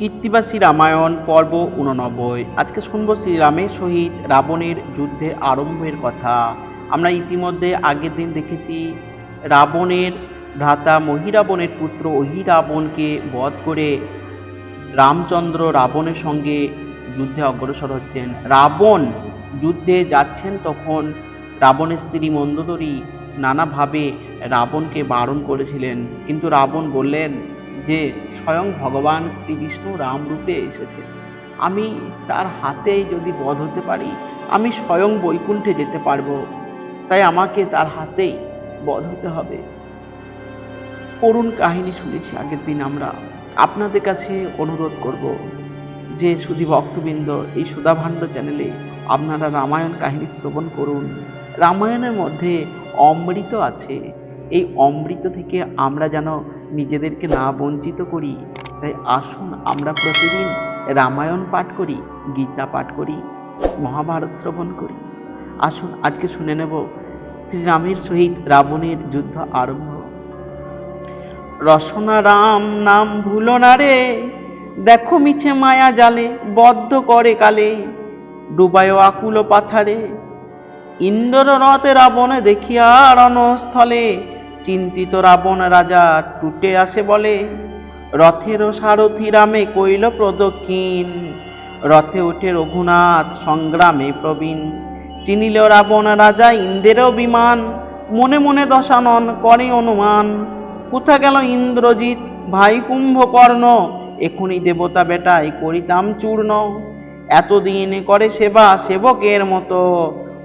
কীর্তিবাসী রামায়ণ পর্ব উননব্বই আজকে শুনব শ্রীরামের সহিত রাবণের যুদ্ধে আরম্ভের কথা। আমরা ইতিমধ্যে আগের দিন দেখেছি, রাবণের ভ্রাতা মহিরাবণের পুত্র অহিরাবণকে বধ করে রামচন্দ্র রাবণের সঙ্গে যুদ্ধে অগ্রসর হচ্ছেন। রাবণ যুদ্ধে যাচ্ছেন তখন রাবণের স্ত্রী মন্দোদরী নানাভাবে রাবণকে বারণ করেছিলেন। কিন্তু রাবণ বললেন যে স্বয়ং ভগবান শ্রী বিষ্ণু রাম রূপে এসেছে। আমি তার হাতেই যদি বধ হতে পারি, আমি স্বয়ং বৈকুণ্ঠে যেতে পারব। তাই আমাকে তার হাতেই বধ হতে হবে। করুণ কাহিনী শুনেছি আগের দিন আমরা। আপনাদের কাছে অনুরোধ করব যে শুধু ভক্তবৃন্দ, এই সুধাভাণ্ড চ্যানেলে আপনারা রামায়ণ কাহিনী শ্রবণ করুন। রামায়ণের মধ্যে অমৃত আছে। এই অমৃত থেকে আমরা যেন নিজেদেরকে না বঞ্চিত করি, তাই আসুন আমরা প্রতিদিন রামায়ণ পাঠ করি, গীতা পাঠ করি, মহাভারত শ্রবণ করি। আসুন আজকে শুনে নেব, শ্রীরামের সহিত রাবণের যুদ্ধ আরম্ভ। রসনা রাম নাম ভুলো না রে, দেখো মিছে মায়া জালে, বদ্ধ করে কালে, ডুবায় আকুল পাথারে। ইন্দ্র রথে রাবণ দেখিয়া রণস্থলে চিন্তিত রাবণ রাজা টুটে আসে বলে, রথের সারথি রামে কইল প্রদক্ষিণ। রথে উঠে রঘুনাথ, সংগ্রামে প্রবীণ। চিনিল রাবণ রাজা ইন্দ্রেরও বিমান মনে মনে দশানন করে অনুমান। কোথা গেল ইন্দ্রজিৎ? ভাই কুম্ভকর্ণ এখনই দেবতা বেটাই করিতাম চূর্ণ। এতদিন করে সেবা সেবকের মতো।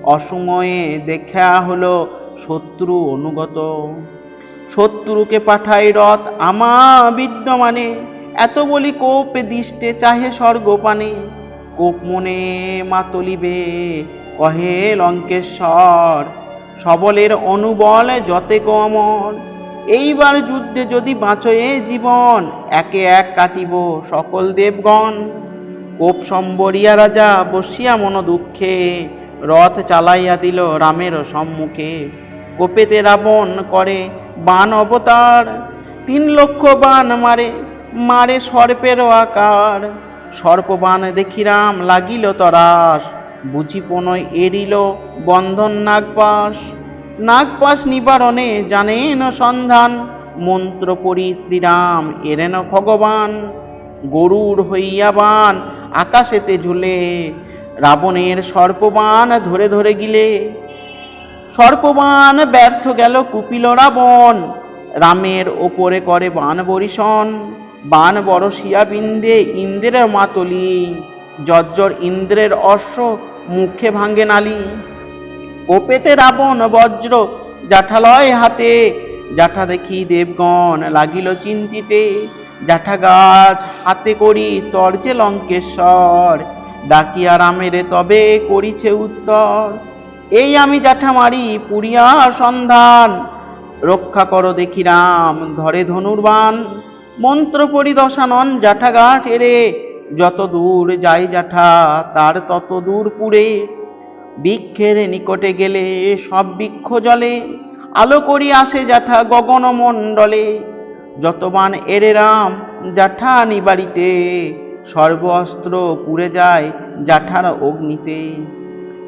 অসময়ে দেখা হলো শত্রু অনুগত। শত্রুকে পাঠাই রথ আমা বিদ্যমানে। এত বলি কোপ দিষ্টে চাহে স্বর্গপানে। কোপ মনে মাতলিবে কহে লঙ্কেশ্বর, সবলের অনুবল যতে কমন এইবার যুদ্ধে যদি বাঁচয়ে জীবন, একে এক কাটিব সকল দেবগণ। কোপ সম্বরিয়া রাজা বসিয়া মন দুঃখে রথ চালাইয়া দিল রামের সম্মুখে। কোপেতে রাবণ করে বান অবতার। তিন লক্ষ বান মারে মারে সর্পের আকার। সর্পবান দেখি রাম লাগিল তরাস বুঝি পনয় এরিল বন্ধন নাগপাশ। নাগপাশ নিবারণে জানেন সন্ধান, মন্ত্র পড়ি শ্রীরাম, এরেন ভগবান। গরুর হইয়া বান আকাশেতে ঝুলে, রাবণের সর্পবান ধরে ধরে গিলে। সর্পবান ব্যর্থ গেল কুপিল রাবণ রামের ওপরে করে বান বরিশন। বান বরসিয়া বিন্দে ইন্দ্রের মাতলি। জর্জর ইন্দ্রের অশ্ব মুখে ভাঙ্গে নালি। কোপেতে রাবণ বজ্র জাঠালয় হাতে। জাঠা দেখি দেবগণ লাগিল চিন্তিতে। জাঠা গাছ হাতে করি তর্জে লঙ্কেশ্বর। ডাকিয়া রামেরে তবে করিছে উত্তর। এই আমি জাঠা মারি পুরিয়ার সন্ধান। রক্ষা করো দেখি রাম, ধরে ধনুর্বান মন্ত্র পরিদশানন জ্যাঠা গাছ এরে যত দূর যাই জাঠা তার তত দূর পুরে। বৃক্ষের নিকটে গেলে সব বৃক্ষ জলে। আলো করি আসে জ্যাঠা গগন মণ্ডলে। যতবান এরে রাম জাঠা নিবারিতে সর্ব অস্ত্র পুড়ে যায় জ্যাঠার অগ্নিতে।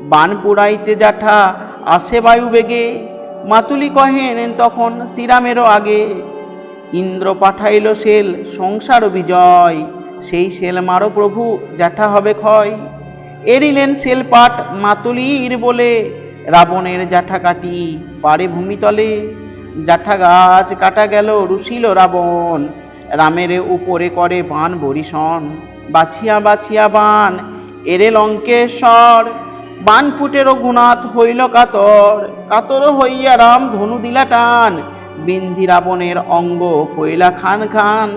বান পুড়াইতে জাঠা আসে বায়ু বেগে। মাতুলি কহেন, তখন শ্রীরামেরও আগে। ইন্দ্র পাঠাইল সেল, সংসার বিজয়, সেই সেল মারো প্রভু, জাঠা হবে ক্ষয়। এরিলেন এড়িলেন সেলপাট মাতুলির বলে, রাবণের জাঠা কাটি পারে ভূমিতলে। জাঠা গাছ কাটা গেল রুশিল রাবণ, রামের উপরে করে বান বরিশন। বাছিয়া বাছিয়া বান, এরে লঙ্কেশ্বর বান ফুটে রঘুনাথ হইল কাতর। কাতর হইয়া রাম ধনু দিলা টান। বিন্ধি রাবণের অঙ্গ কইলা খান খান।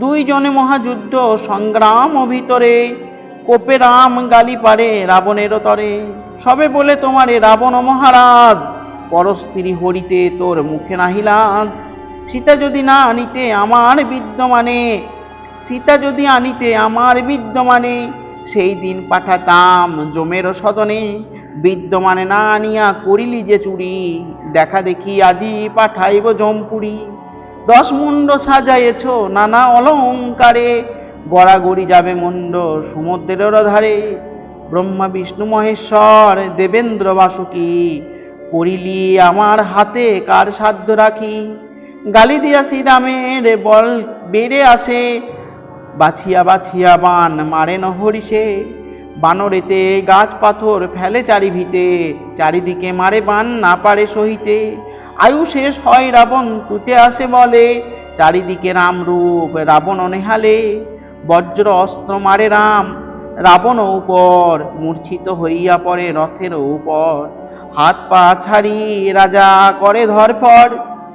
দুইজনে মহাযুদ্ধ সংগ্রাম ভিতরে কোপে রাম গালি পারে রাবণের তরে। সবে বলে তোমারে রাবণ মহারাজ, পরস্ত্রী হরিতে তোর মুখে নাহিলাজ সীতা যদি না আনিতে আমার বিদ্যমানে, সীতা যদি আনিতে আমার বিদ্যমানে সেই দিন পাঠাতাম জমের সদনে। বিদ্যমানে না আনিয়া করিলি যে চুরি, দেখা দেখি আজি পাঠাইব জমপুরি। দশ মুন্ড সাজাইয়েছ নানা অলঙ্কারে গড়াগড়ি যাবে মুন্ড সমুদ্রের ধারে ব্রহ্মা, বিষ্ণু, মহেশ্বর, দেবেন্দ্র, বাসুকি করিলি আমার হাতে কার সাধ্য রাখি? গালি দিয়া শ্রীরামের বল বেড়ে আসে বাছিয়া বাছিয়া বান মারে নহরিষে বানরেতে গাছ পাথর ফেলে চারিভিতে, চারিদিকে মারে বান না পারে সহিতে। আয়ু শেষ হয় রাবণ টুটে আসে বলে, চারিদিকে রাম রূপ, রাবণ অনেহালে বজ্র অস্ত্র মারে রাম, রাবণ উপর, মূর্ছিত হইয়া পড়ে রথের উপর। হাত পা ছাড়ি রাজা করে ধরফর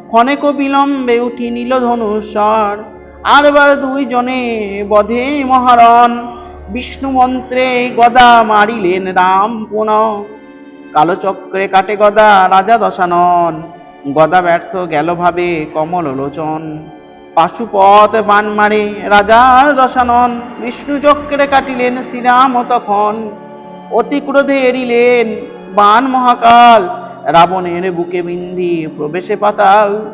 ক্ষণেক বিলম্বে উঠি নিল ধনুস্বর আরবার দুইজনে বধে মহারণ। বিষ্ণু মন্ত্রে গদা মারিলেন রাম পুনঃ। কালচক্রে কাটে গদা রাজা দশানন। গদা ব্যর্থ গেল ভাবে কমল লোচন। পাশুপথ বান মারে রাজা দশানন। বিষ্ণু চক্রে কাটিলেন শ্রীরাম তখন। অতি ক্রোধে এড়িলেন বান মহাকাল। রাবণের বুকে বিন্ধি প্রবেশে পাতাল।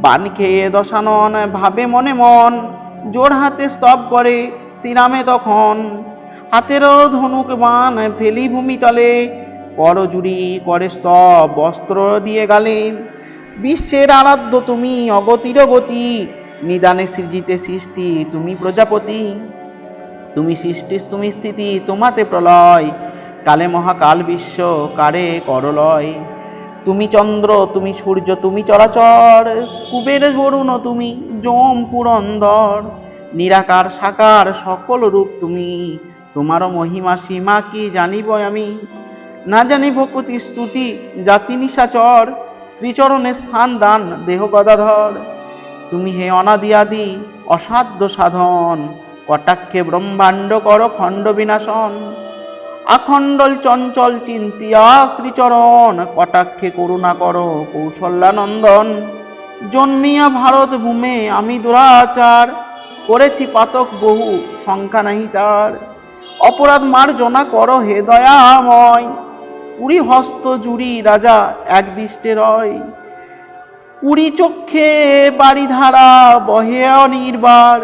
বান খেয়ে দশানন ভাবে মনে মন, জোর হাতে স্তব করে শ্রীরামে তখন। হাতেরও ধনুক বান ফেলি ভূমিতলে করজুড়ি করে স্তব বস্ত্র দিয়ে গালে। বিশ্বের আরাধ্য তুমি, অগতির গতি, নিদানে সৃজিতে সৃষ্টি তুমি প্রজাপতি। তুমি সৃষ্টি, তুমি স্থিতি, তোমাতে প্রলয়, কালে মহাকাল বিশ্ব কারে করলয়। তুমি চন্দ্র, তুমি সূর্য, তুমি চরাচর। কুবের বরুণ, তুমি জম পুরন্দর। নিরাকার, সাকার, সকল রূপ তুমি। তোমারও মহিমা, সীমা কি জানিব আমি? না জানি ভকুতি স্তুতি জাতি নিশাচর শ্রীচরণে স্থান দান, দেহ গদাধর। তুমি হে অনাদি আদি অসাধ্য সাধন। কটাক্ষে ব্রহ্মাণ্ড কর খণ্ড বিনাশন। আখণ্ডল চঞ্চল চিন্তিয়া শ্রীচরণ, কটাক্ষে করুণা কর কৌশল্যানন্দন জন্মিয়া ভারত ভূমে আমি দুরাচার, করেছি পাতক বহু সংখ্যা নাহি তার। অপরাধ মার্জনা কর হে দয়াময় পুরী হস্ত জুড়ি রাজা এক দৃষ্টে রয়। পুরী চক্ষে বাড়িধারা বহে অনির্বার,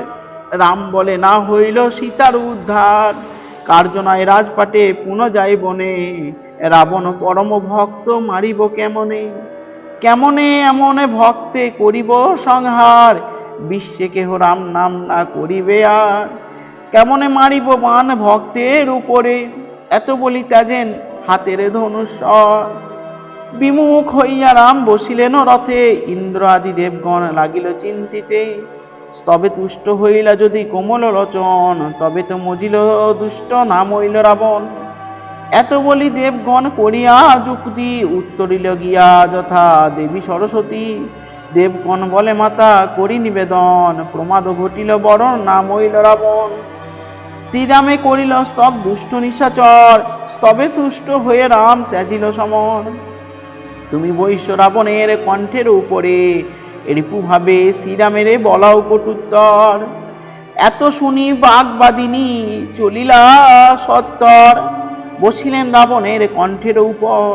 রাম বলে না হইল সীতার উদ্ধার। কার্জনায় রাজপাটে পুন যাই বনে, রাবণ পরম ভক্ত মারিব কেমনে? কেমনে এমনে ভক্তে করিব সংহার? বিশ্বে কেহ রাম নাম না করিবে আর। কেমনে মারিব বান ভক্তের উপরে? এত বলি ত্যাজেন হাতের ধনুস্বর বিমুখ হইয়া রাম বসিলেন রথে, ইন্দ্র আদি দেবগণ লাগিল চিন্তিতে। তবে তুষ্ট হইলা যদি কোমল লোচন, তবে তো মজিল দুষ্ট নাম হইল রাবণ। এত বলি দেবগণ করিয়া যুক্তি, উত্তরিল গিয়া যথা দেবী সরস্বতী। দেবগণ বলে, মাতা, করি নিবেদন, প্রমাদ ঘটিল বরণ, নাম হইল রাবণ। শ্রীরামে করিল, স্তব দুষ্ট নিশাচর, স্তবে তুষ্ট হয়ে রাম ত্যাজিল সমর। তুমি বৈশ্য রাবণের কণ্ঠের উপরে রিপু ভাবে শ্রীরামের বলাও কটুত্তর। এত শুনি বাগবাদিনী চলিলা সত্তর। বসিলেন রাবণের কণ্ঠের উপর।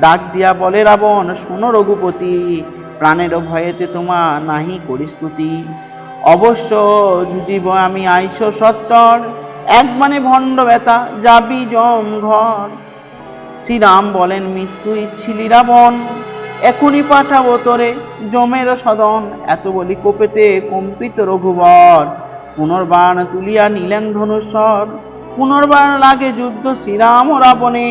ডাক দিয়া বলে, রাবণ, শোনো রঘুপতি, প্রাণের ভয়েতে তোমা নাহি করি স্তুতি অবশ্য যুজিব, আমি আইস সত্তর। এক মানে ভণ্ড ব্যথা, যাবি জম ঘর। শ্রীরাম বলেন, মৃত্যু ইচ্ছিলি রাবণ। এখনই পাঠাবো তোরে জমের সদন। এত বলি কোপেতে কম্পিত রঘুবর। পুনর্বাণ তুলিয়া নিলেন ধনুস্বর পুনর্বার লাগে যুদ্ধ শ্রীরাম রাবণে।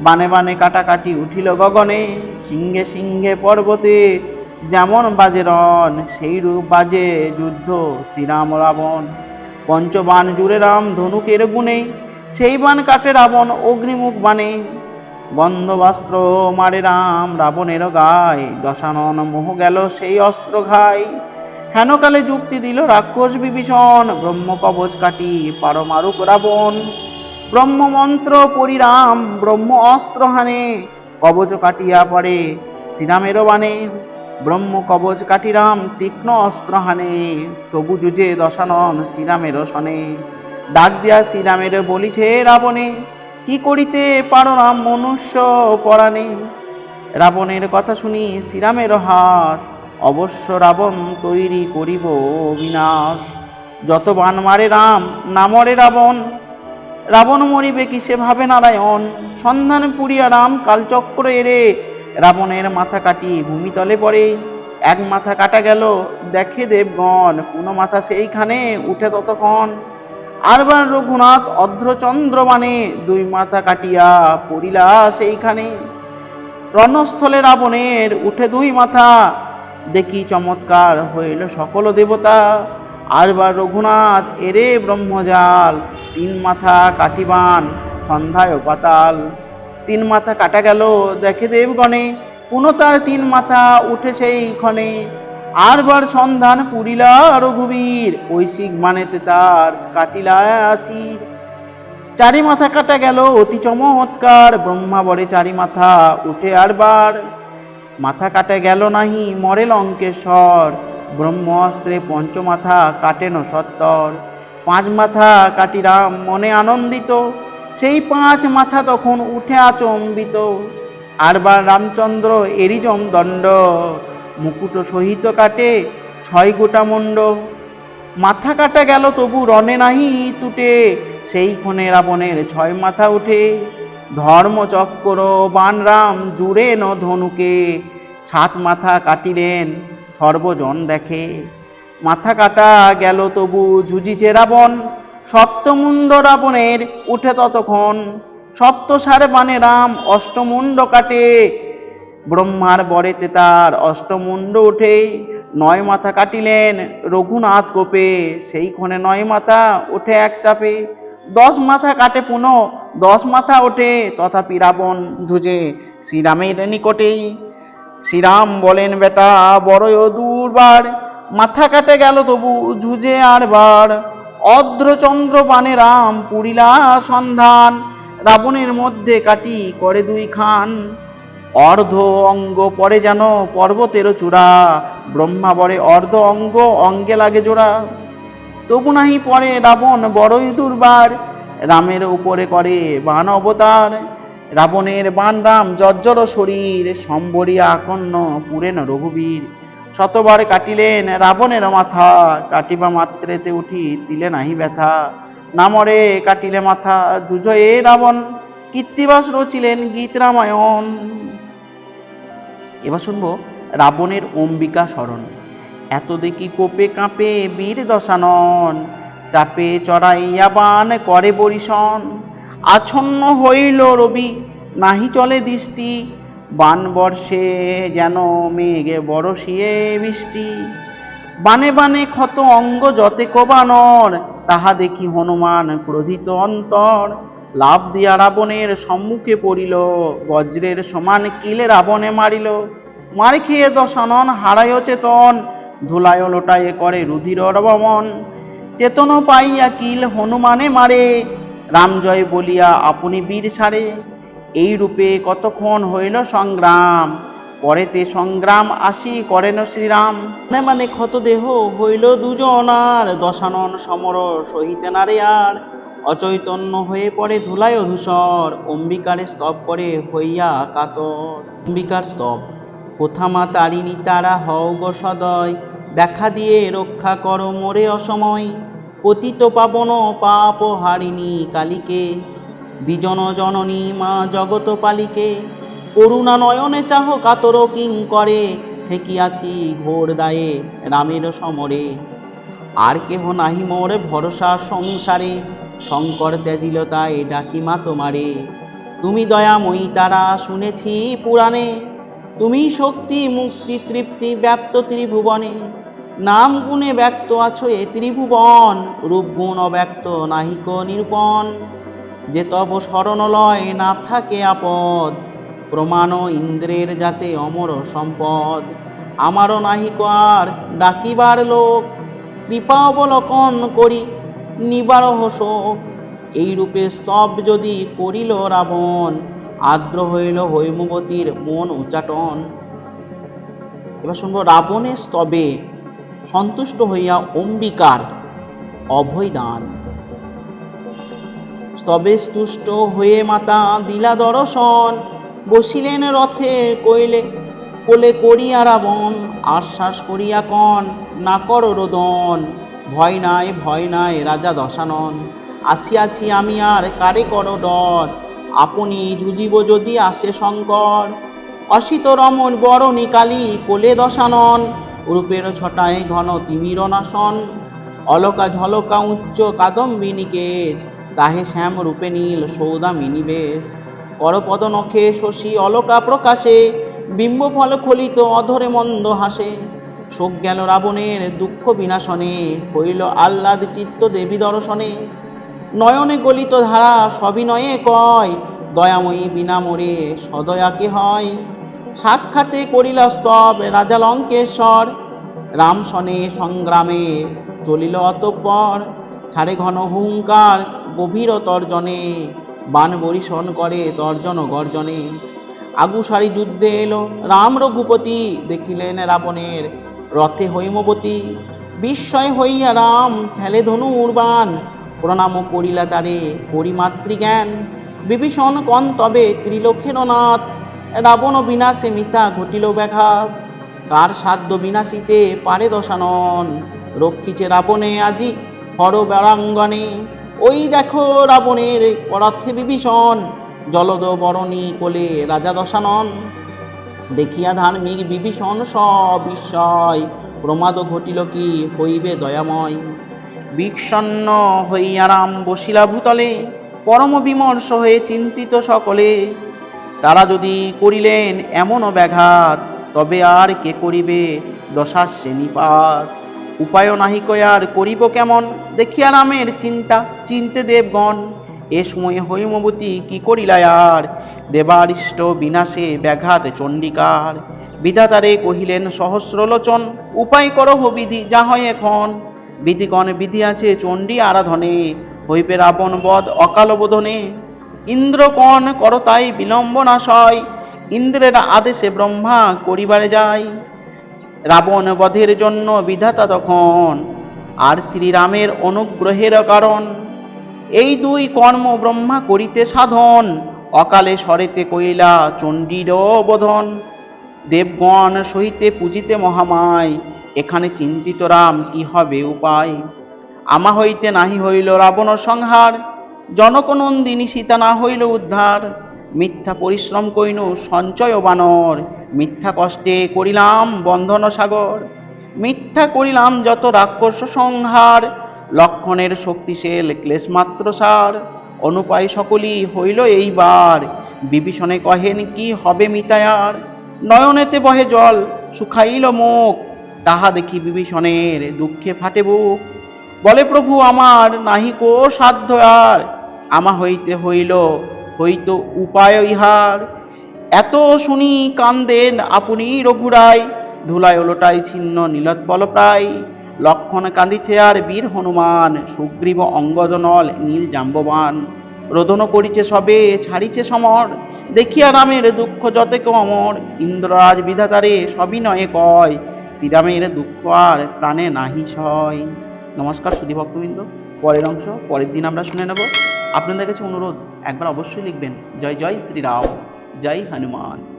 বানে বানে কাটাকাটি উঠিল গগনে। সিংহে সিংহে পর্বতে যেমন বাজে রণ সেই রূপ বাজে যুদ্ধ শ্রীরাম রাবণ। পঞ্চবাণ জুড়ে রাম ধনুকের গুণে, সেই বাণ কাটে রাবণ অগ্নিমুখ বাণে। গন্ধবস্ত্র মারে রাম রাবণের গায় দশানন মোহ গেল সেই অস্ত্র ঘাই। হেনকালে যুক্তি দিল রাক্ষস বিভীষণ, ব্রহ্ম কবচ কাটি পারমারুক রাবণ। ব্রহ্ম মন্ত্র পরিরাম, ব্রহ্ম অস্ত্র হানে, কবচ কাটিয়া পড়ে শ্রীরামের বাণে। ব্রহ্ম কবচ কাটিরাম তীক্ষ্ণ অস্ত্র হানে, তবু যুজে দশানন শ্রীরামের সনে ডাক দিয়া শ্রীরামের বলিছে, রাবণে কি করিতে পারো রাম মনুষ্য পরাণে? রাবণের কথা শুনি শ্রীরামের হাস, অবশ্য রাবণ তৈরি করিব বিনাশ। যত বান মারে রাম, না মরে রাবণ। রাবণ মরিবে কি সে ভাবে নারায়ণ? সন্ধান পুরিয়া রাম কালচক্র এরে রাবণের মাথা কাটি ভূমিতলে পড়ে। এক মাথা কাটা গেল, দেখে দেবগণ, কোনো মাথা সেইখানে উঠে ততক্ষণ। আরবার রঘুনাথ অদ্রচন্দ্র মানে দুই মাথা কাটিয়া পড়িলা সেইখানে। রণস্থলে রাবণের উঠে দুই মাথা। দেখি চমৎকার হইল সকল দেবতা। আরবার রঘুনাথ এরে ব্রহ্মজাল, তিন মাথা কাটিবান সন্ধ্যায় পাতাল তিন মাথা কাটা গেল, দেখে দেবগণে, পুনঃ তার তিন মাথা উঠে সেই ক্ষণে আরবার সন্ধান পুরিলা রঘুবীর, ঐশিক মানেতে তার কাটিলা আসি চারি মাথা কাটা গেল অতি চমৎকার, ব্রহ্মা বরে চারি মাথা উঠে আরবার। মাথা কাটা গেল নাহি, মরে লঙ্কেশ্বর, ব্রহ্ম অস্ত্রে পঞ্চমাথা কাটেন সত্তর পাঁচ মাথা কাটিরাম মনে আনন্দিত, সেই পাঁচ মাথা তখন উঠে আচম্বিত। আরবার রামচন্দ্র এরিজম দণ্ড মুকুট সহিত কাটে, ছয় গোটা মুণ্ড। মাথা কাটা গেল তবু রণে নাহি তুটে, সেই ক্ষণে রাবণের ছয় মাথা উঠে। ধর্ম ধর্মচক্র বানরাম জুড়ে ন ধনুকে, সাত মাথা কাটিলেন সর্বজন দেখে। মাথা কাটা গেল তবু জুজিছে রাবণ, সপ্তমুণ্ড রাবণের উঠে ততক্ষণ। সপ্ত সারে বানে রাম অষ্টমুণ্ড কাটে ব্রহ্মার বরেতে তার অষ্টমুণ্ড ওঠে। নয় মাথা কাটিলেন রঘুনাথ কোপে সেই ক্ষণে নয় মাথা ওঠে এক চাপে। দশ মাথা কাটে পুনঃ, দশ মাথা ওঠে তথাপি রাবণ ঝুঁজে শ্রীরামের নিকটেই। শ্রীরাম বলেন, বেটা, বড়ই দুর্বার মাথা কাটে গেল তবু ঝুঁজে আরবার অদ্রচন্দ্র বানে রাম পুরিলা সন্ধান, রাবণের মধ্যে কাটি করে দুই খান অর্ধ অঙ্গ পরে যেন পর্বতের চূড়া। ব্রহ্মা বরে অর্ধ অঙ্গ, অঙ্গে লাগে জোড়া। তবু নাহি পরে রাবণ বড়ই দুর্বার, রামের উপরে করে বান অবতার। রাবণের বান রাম জর্জর শরীর সম্বরিয়া আকন্ন পুরেন রঘুবীর। শতবার কাটিলেন রাবণের মাথা, কাটিবা মাত্রেতে উঠি তিলে নাহি ব্যথা। নামরে কাটিলে মাথা, যুজয়ে রাবণ, কীর্তিবাস রচিলেন গীত রামায়ণ এবার শুনব রাবণের অম্বিকা স্মরণ। এত দেখি কোপে কাঁপে বীর দশানন, চাপে চড়াইয়া বান করে বরিশন। আচ্ছন্ন হইল রবি, নাহি চলে দৃষ্টি, বান বর্ষে যেন মেঘে বরসিয়ে বৃষ্টি। বানে বানে ক্ষত অঙ্গ যতে কবানর, তাহা দেখি হনুমান ক্রোধিত অন্তর। লাভ দিয়া রাবণের সম্মুখে পড়িল, বজ্রের সমান কিলে রাবণে মারিল। মার খেয়ে দশানন হারায় চেতন, ধুলায় লোটায় করে রুধির রবমন। চেতন পাইয়া কিল হনুমানে মারে রামজয় বলিয়া আপনি বীর সারে। এই রূপে কতক্ষণ হইল সংগ্রাম, পরেতে সংগ্রাম আসি করেন শ্রীরাম। মানে মানে ক্ষত দেহ হইল দুজনার, দশানন সমর সহিতে নারে আর। অচৈতন্য হয়ে পড়ে ধুলায় ধূসর অম্বিকারে স্তব করে হইয়া কাতর। অম্বিকার স্তব কোথামা তারিণী, তারা হও গো সদয়, দেখা দিয়ে রক্ষা করো মোরে অসময়। পতিত পাবন পাপ হারিণী কালীকে, দ্বিজন জননী মা জগত পালিকে। করুণা নয়নে চাহ কাতর কিং করে, ঠেকিয়াছি ঘোর দায়ে রামের সমরে। আর কেহ নাহি মোর ভরসা সংসারে শঙ্কর ত্যাজিল তাই ডাকি মা তোমারে। তুমি দয়াময়ী তারা শুনেছি পুরাণে। তুমি শক্তি, মুক্তি, তৃপ্তি, ব্যাপ্ত ত্রিভুবনে। নাম গুণে ব্যক্ত আছো এ ত্রিভুবন, রূপ গুণ অব্যক্ত নাহিক নিরূপণ। যে তব শরণ লয় না থাকে আপদ, প্রমাণ ইন্দ্রের যাতে অমর সম্পদ। আমারও নাহিক আর ডাকিবার লোক, কৃপা অবলোকন করি। নিবারহ শোক এই রূপে স্তব যদি করিল রাবণ, আর্দ্র হইল হৈমবতীর মন উচ্চাটন। এবার শুনব, রাবণের স্তবে সন্তুষ্ট হইয়া অম্বিকার অভয়দান। স্তবে স্তুষ্ট হয়ে মাতা দিলা দর্শন, বসিলেন রথে কইলে, কোলে করিয়া রাবণ, আশ্বাস করিয়া কন না কর রোদন। ভয় নাই ভয় নাই, রাজা দশানন। আসিয়াছি আমি আর কারে কর ডর আপনি জুজিব যদি আসে শঙ্কর। অসিত রমণ বড় নিকালি কোলে দশানন। রূপের ছটায় ঘন তিমির নাশন। অলকা ঝলকা উচ্চ কাদম্বিনী কেশ তাহে শ্যাম রূপে নীল সৌদামিনী বেশ করপদ নখে শশী অলকা প্রকাশে। বিম্ব ফল খলিত অধরে মন্দ হাসে। শোক গেল রাবণের দুঃখ বিনাশনে হইল আহ্লাদ চিত্ত দেবী দর্শনে। নয়নে গলিত ধারা সবিনয়ে কয়, দয়াময়ী বিনা মোরে সদয়াকে হয়? সাক্ষাতে করিলা স্তব রাজা লঙ্কেশ্বর, রাম সনে সংগ্রামে চলিল অতঃপর। ছাড়ে ঘন হুঙ্কার গভীর তর্জনে, বান বরিশন করে তর্জন গর্জনে। আগুসারি যুদ্ধে এলো, রাম রঘুপতি দেখিলেন রাবণের রথে হৈমবতী, বিস্ময় হইয়া রাম ফেলে ধনু উর্বান প্রণাম করিলা তারে পরিমাতৃজ্ঞান। বিভীষণ কন তবে ত্রিলোকের নাথ রাবণ বিনাশে মিতা ঘটিল ব্যাঘাত। কার সাধ্য বিনাশিতে পারে দশানন? রক্ষিছে রাবণে আজি হর বেড়াঙ্গনে ওই দেখো রাবণের পরার্থে বিভীষণ। জলদ বরণী কোলে রাজা দশানন। দেখিয়া ধার্মিক বিভীষণ সবিস্ময়। প্রমাদ ঘটিল কি, হইবে দয়াময়। বিক্ষন্ন হইয়া রাম বসিলা ভূতলে, পরম বিমর্ষ হয়ে চিন্তিত সকলে। তারা যদি করিলেন এমনও ব্যাঘাত, তবে আর কে করিবে দশাস্যে নিপাত উপায় নাহি কয়ার করিব কেমন, দেখিয়া রামের চিন্তা, চিনতে দেবগণ। এ সময়ে হৈমবতী কি করিলা আর দেবারিষ্ট বিনাশে ব্যাঘাত চণ্ডিকার। বিধাতারে কহিলেন, সহস্রলোচন, উপায় করহ বিধি যা হয় এখন। বিধিগণ বিধি আছে চণ্ডী আরাধনে, হইবে রাবণ বধ অকাল বোধনে। ইন্দ্রকণ কর তাই বিলম্ব নাশয়, ইন্দ্রের আদেশে ব্রহ্মা করিবারে যায়। রাবণ বধের জন্য বিধাতা তখন, আর শ্রীরামের অনুগ্রহের কারণ। এই দুই কর্ম ব্রহ্মা করিতে সাধন অকালে সরেতে কইলা চণ্ডীর বোধন, দেবগণ সহিতে পূজিতে মহামায়, এখানে চিন্তিত রাম কি হবে উপায়? আমা হইতে নাহি হইল রাবণ সংহার জনকনন্দিনী সীতা না হইল উদ্ধার। মিথ্যা পরিশ্রম কইনু সঞ্চয় বানর, মিথ্যা কষ্টে করিলাম বন্ধন সাগর। মিথ্যা করিলাম যত রাক্ষস সংহার, লক্ষণের শক্তিশীল ক্লেশমাত্র সার। অনুপায় সকলই হইল এইবার। বিভীষণে কহেন, কি হবে মিতায়ার? নয়নেতে বহে জল, শুকাইল মুখ। তাহা দেখি বিভীষণের দুঃখে ফাটে বুক। বলে, প্রভু, আমার নাহি কো সাধ্য আর। আমা হইতে হইল, হইত উপায় ইহার। এত শুনি কান্দেন আপনি রঘুরাই। ধুলায় ওলোটাই ছিন্ন নীলোৎপল প্রায়। লক্ষণ কাঁদিছে আর বীর হনুমান। সুগ্রীব অঙ্গদনল নীল জাম্ববান। রোদন করিছে সবে, ছাড়িছে সমর। দেখিয়া রামের দুঃখ যতেক অমর ইন্দ্ররাজ বিধাতারে সবই নয় কয়, শ্রীরামের দুঃখ আর প্রাণে নাহি ছয়। নমস্কার সুধী ভক্তবৃন্দ। পরের অংশ, পরের দিন আমরা শুনে নেব। আপনাদের কাছে অনুরোধ, একবার অবশ্যই লিখবেন, জয় জয় শ্রীরাম, জয় হনুমান।